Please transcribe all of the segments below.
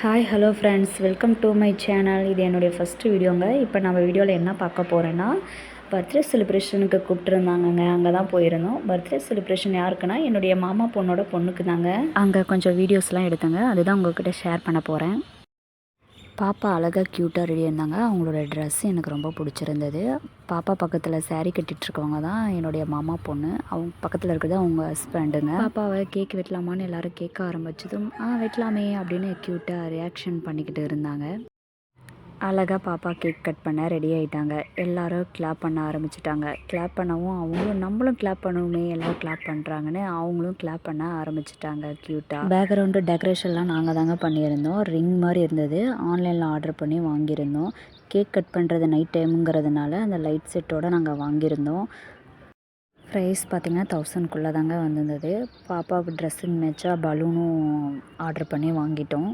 Hi hello friends welcome to my channel இது என்னுடைய first வீடியோங்க இப்போ நம்ம வீடியோவில் என்ன பார்க்க போகிறேன்னா பர்த்டே செலிப்ரேஷனுக்கு கூப்பிட்டுருந்தாங்கங்க. அங்கே தான் போயிருந்தோம். பர்த்டே செலிப்ரேஷன் யாருக்குன்னா என்னுடைய மாமா பொண்ணோட பொண்ணுக்கு தாங்க அங்கே கொஞ்சம் வீடியோஸ்லாம் எடுத்தேங்க. அதுதான் உங்கள்கிட்ட ஷேர் பண்ண போகிறேன் பாப்பா அழகாக க்யூட்டாக ரெடி இருந்தாங்க. அவங்களோட ட்ரெஸ் எனக்கு ரொம்ப பிடிச்சிருந்தது. பாப்பா பக்கத்தில் சேரீ கட்டிகிட்ருக்கவங்க இருக்கவங்க தான் என்னுடைய மாமா பொண்ணு. அவங்க பக்கத்தில் இருக்கிறது அவங்க ஹஸ்பண்டுங்க பாப்பாவை கேக் வெட்டலாமான்னு எல்லோரும் கேட்க ஆரம்பிச்சதும் ஆ வெட்டலாமே அப்படின்னு க்யூட்டாக ரியாக்ஷன் பண்ணிக்கிட்டு இருந்தாங்க. அழகாக பாப்பா கேக் கட் பண்ண ரெடி ஆகிட்டாங்க எல்லாரும் கிளாப் பண்ண ஆரம்பிச்சிட்டாங்க. கிளாப் பண்ணவும் அவங்களும் நம்மளும் கிளாப் பண்ணுவோமே எல்லோரும் கிளாப் பண்ணுறாங்கன்னு அவங்களும் கிளாப் பண்ண ஆரம்பிச்சிட்டாங்க க்யூட்டாக பேக்ரவுண்டு டெக்கரேஷன்லாம் நாங்கள் தாங்க பண்ணியிருந்தோம். ரிங் மாதிரி இருந்தது. ஆன்லைனில் ஆர்டர் பண்ணி வாங்கியிருந்தோம். கேக் கட் பண்ணுறது நைட் டைமுங்கிறதுனால அந்த லைட் செட்டோடு நாங்கள் வாங்கியிருந்தோம். ப்ரைஸ் பார்த்திங்கன்னா தௌசண்ட்குள்ளே தாங்க வந்திருந்தது. பாப்பாவுக்கு ட்ரெஸ்ஸுக்கு மேட்சாக பலூனும் ஆர்டர் பண்ணி வாங்கிட்டோம்.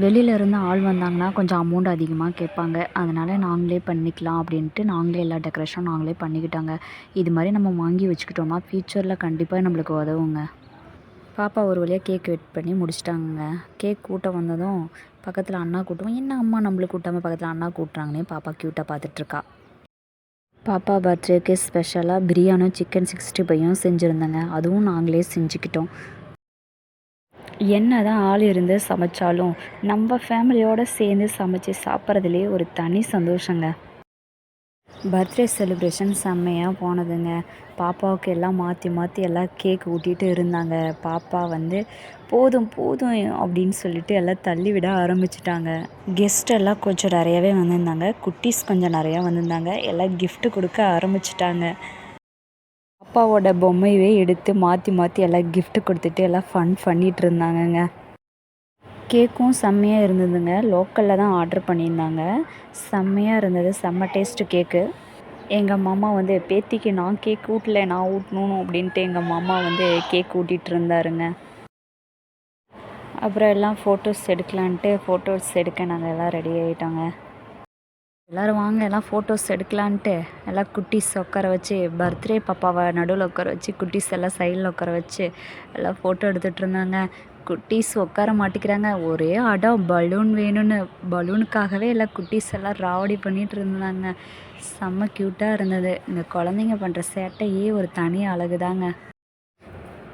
வெளியில இருந்து ஆள் வந்தாங்கன்னா கொஞ்சம் அமௌண்ட் அதிகமாக கேட்பாங்க. அதனால் நாங்களே பண்ணிக்கலாம் அப்படின்ட்டு நாங்களே எல்லா டெக்கரேஷனும் நாங்களே பண்ணிக்கிட்டாங்க. இது மாதிரி நம்ம வாங்கி வச்சுக்கிட்டோம்னா ஃப்யூச்சரில் கண்டிப்பாக நம்மளுக்கு உதவுங்க. பாப்பா ஒரு வழியாக கேக் வெட் பண்ணி முடிச்சிட்டாங்க கேக் கூட்டம் வந்ததும் பக்கத்தில் அண்ணா கூட்டம் என்ன அம்மா நம்மளுக்கு கூட்டாமல் பக்கத்தில் அண்ணா கூட்டுறாங்கன்னே பாப்பா க்யூட்டாக பார்த்துட்ருக்கா. பாப்பா பர்த்டேக்கு ஸ்பெஷலாக பிரியாணியும் சிக்கன் சிக்ஸ்டி ஃபைவும் செஞ்சுருந்தேங்க. அதுவும் நாங்களே செஞ்சுக்கிட்டோம். என்ன தான் ஆள் இருந்து சமைச்சாலும் நம்ம ஃபேமிலியோடு சேர்ந்து சமைச்சு சாப்பிட்றதுலே ஒரு தனி சந்தோஷங்க. பர்த்டே செலிப்ரேஷன் செம்மையாக போனதுங்க. பாப்பாவுக்கு எல்லாம் மாற்றி மாற்றி எல்லாம் கேக் ஊட்டிகிட்டு இருந்தாங்க. பாப்பா வந்து போதும் போதும் அப்படின்னு சொல்லிட்டு எல்லாம் தள்ளி விட ஆரம்பிச்சிட்டாங்க. கெஸ்ட் எல்லாம் கொஞ்சம் நிறையாவே வந்திருந்தாங்க. குட்டீஸ் கொஞ்சம் நிறையா வந்திருந்தாங்க. எல்லாம் கிஃப்ட் கொடுக்க ஆரம்பிச்சிட்டாங்க. அப்பாவோட பொம்மையவே எடுத்து மாற்றி மாற்றி எல்லாம் கிஃப்ட் கொடுத்துட்டு எல்லாம் ஃபன் பண்ணிகிட்டு இருந்தாங்கங்க. கேக்கும் செம்மையாக இருந்ததுங்க. லோக்கலில் தான் ஆர்டர் பண்ணியிருந்தாங்க. செம்மையாக இருந்தது. செம்ம டேஸ்ட்டு கேக்கு எங்கள் மாமா வந்து பேத்திக்கு நான் கேக் ஊட்டல நான் ஊட்டணும் அப்படின்ட்டு எங்கள் மாமா வந்து கேக் ஊட்டிகிட்டு இருந்தாருங்க. அப்புறம் எல்லாம் ஃபோட்டோஸ் எடுக்கலான்ட்டு ஃபோட்டோஸ் எடுக்க நாங்கள் எல்லாம் ரெடி ஆகிட்டோங்க எல்லோரும் வாங்க எல்லாம் ஃபோட்டோஸ் எடுக்கலான்ட்டு. எல்லாம் குட்டீஸ் உட்கார வச்சு பர்த்டே பாப்பாவை நடுவில் உட்கார வச்சு குட்டீஸ் எல்லாம் சைடில் உட்கார வச்சு எல்லாம் ஃபோட்டோ எடுத்துகிட்டு இருந்தாங்க. குட்டீஸ் உட்கார மாட்டேங்கிறாங்க ஒரே அடம் பலூன் வேணும்னு. பலூனுக்காகவே எல்லாம் குட்டீஸ் எல்லாம் ராவடி பண்ணிகிட்டு இருந்தாங்க. செம்ம க்யூட்டாக இருந்தது. இந்த குழந்தைங்க பண்ணுற சேட்டையே ஒரு தனி அழகு தாங்க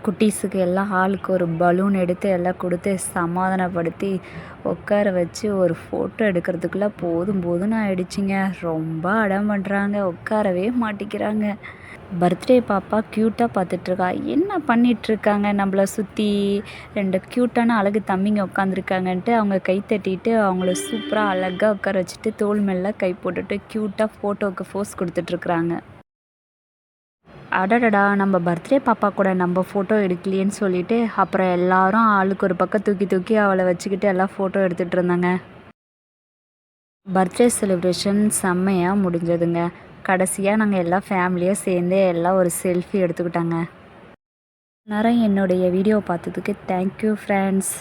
குட்டீஸுக்கு எல்லாம் ஆளுக்கு ஒரு பலூன் எடுத்து எல்லாம் கொடுத்து சமாதானப்படுத்தி உட்கார வச்சு ஒரு ஃபோட்டோ எடுக்கிறதுக்குள்ளே போதும் போதும்னு ஆயிடுச்சுங்க. ரொம்ப அடம் பண்ணுறாங்க உட்காரவே மாட்டிக்கிறாங்க. பர்த்டே பாப்பா க்யூட்டாக பார்த்துட்ருக்கா. என்ன பண்ணிகிட்ருக்காங்க நம்மளை சுற்றி ரெண்டு க்யூட்டான அழகு தம்பிங்க உட்காந்துருக்காங்கன்ட்டு அவங்க கை தட்டிட்டு அவங்கள சூப்பராக அழகாக உட்கார வச்சுட்டு தோல் மேலே கை போட்டுட்டு க்யூட்டாக ஃபோட்டோவுக்கு ஃபோஸ் கொடுத்துட்ருக்குறாங்க. அடடடா நம்ம பர்த்டே பாப்பா கூட நம்ம ஃபோட்டோ எடுக்கலையேன்னு சொல்லிட்டு அப்புறம் எல்லாரும் ஆளுக்கு ஒரு பக்கம் தூக்கி தூக்கி அவளை வச்சுக்கிட்டு எல்லாம் ஃபோட்டோ எடுத்துகிட்டு இருந்தாங்க. பர்த்டே செலிப்ரேஷன் செம்மையாக முடிஞ்சதுங்க. கடைசியாக நாங்கள் எல்லாம் ஃபேமிலியாக சேர்ந்து எல்லாம் ஒரு செல்ஃபி எடுத்துக்கிட்டாங்க. நேரம் என்னுடைய வீடியோ பார்த்ததுக்கு தேங்க்யூ ஃப்ரெண்ட்ஸ்